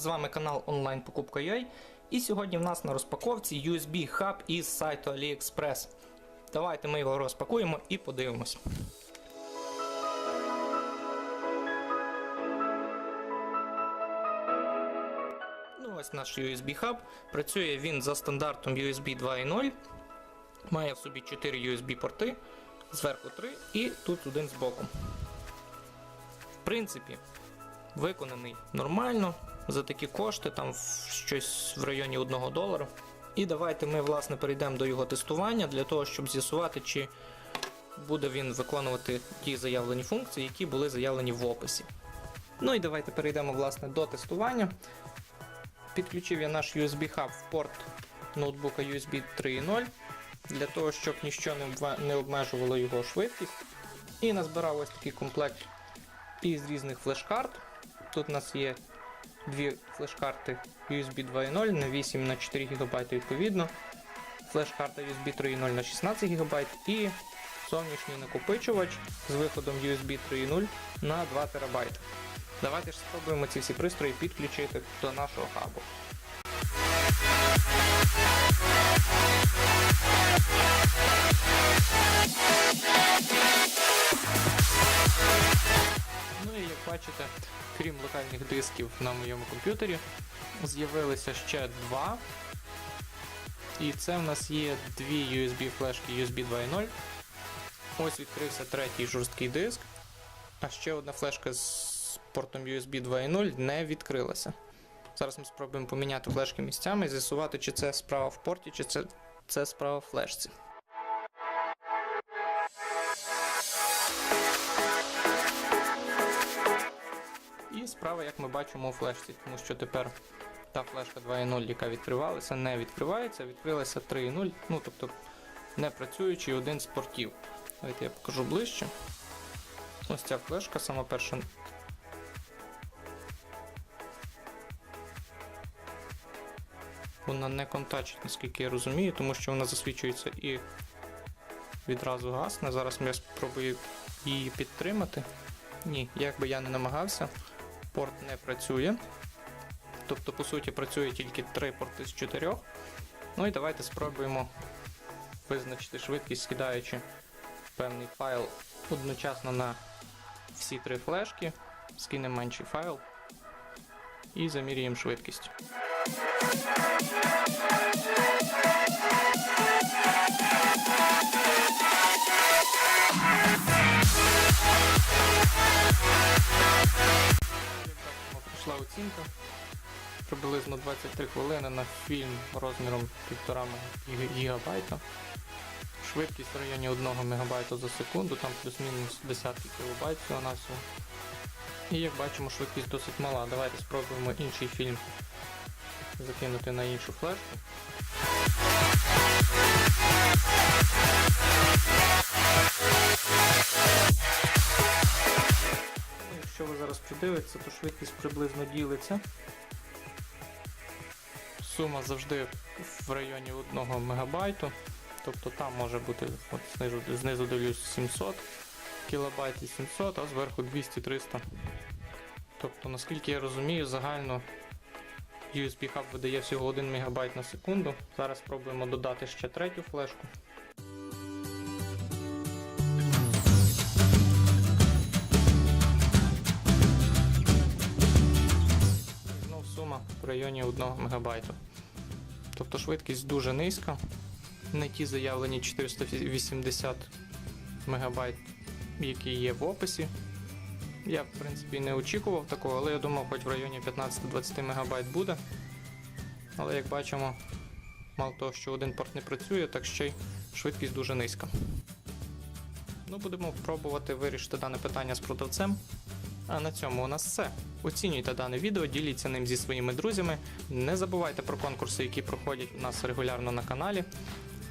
З вами канал онлайн покупка.ua і сьогодні в нас на розпаковці USB хаб із сайту AliExpress. Давайте ми його розпакуємо і подивимось. Ну, ось наш USB хаб. Працює він за стандартом USB 2.0. Має в собі 4 USB порти, зверху 3 і тут один збоку. В принципі, виконаний нормально. За такі кошти, там щось в районі 1 долара. І давайте ми власне перейдемо до його тестування для того, щоб з'ясувати, чи буде він виконувати ті заявлені функції, які були заявлені в описі. Ну і давайте перейдемо власне до тестування. Підключив я наш USB хаб в порт ноутбука USB 3.0 для того, щоб ніщо не обмежувало його швидкість. І назбирав ось такий комплект із різних флеш-карт. Тут у нас є дві флеш-карти USB 2.0 на 8 на 4 ГБ відповідно. Флеш-карта USB 3.0 на 16 ГБ і зовнішній накопичувач з виходом USB 3.0 на 2 ТБ. Давайте ж спробуємо ці всі пристрої підключити до нашого хабу. Ну локальних дисків на моєму комп'ютері, з'явилися ще два. І це в нас є дві USB флешки USB 2.0. Ось відкрився третій жорсткий диск. А ще одна флешка з портом USB 2.0 не відкрилася. Зараз ми спробуємо поміняти флешки місцями і з'ясувати, чи це справа в порті, чи це, це справа в флешці. Бачимо у флешці, тому що тепер та флешка 2.0, яка відкривалася, не відкривається, відкрилася 3.0, ну тобто не працюючий один з портів. Давайте я покажу ближче. Ось ця флешка, сама перша. Вона не контачить, наскільки я розумію, тому що вона засвічується і відразу гасне. Зараз я спробую її підтримати. Ні, як би я не намагався, порт не працює. Тобто, по суті, працює тільки три порти з чотирьох. Ну і давайте спробуємо визначити швидкість, скидаючи певний файл одночасно на всі три флешки, скинемо менший файл і замірюємо швидкість. Оцінка. Приблизно 23 хвилини на фільм розміром 1,5 гігабайта. Швидкість в районі 1 МБ за секунду, там плюс-мінус десятки кілобайт всього на всього. І як бачимо, швидкість досить мала. Давайте спробуємо інший фільм закинути на іншу флешку. Якщо придивитеся, то швидкість приблизно ділиться. Сума завжди в районі 1 МБ. Тобто там може бути от знизу, знизу дивлюсь 700 кБ і 700, а зверху 200-300. Тобто, наскільки я розумію, загально USB хаб видає всього 1 МБ на секунду. Зараз спробуємо додати ще третю флешку. Районі 1 МБ. Тобто швидкість дуже низька. Не ті заявлені 480 МБ, які є в описі. Я, в принципі, не очікував такого, але я думав, хоч в районі 15-20 МБ буде. Але як бачимо, мало того, що один порт не працює, так ще й швидкість дуже низька. Ну, будемо пробувати вирішити дане питання з продавцем. А на цьому у нас все. Оцінюйте дане відео, діліться ним зі своїми друзями. Не забувайте про конкурси, які проходять у нас регулярно на каналі.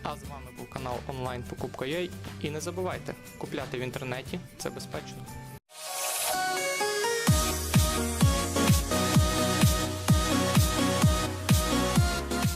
А з вами був канал онлайн Покупка.ua. І не забувайте, купляти в інтернеті це безпечно.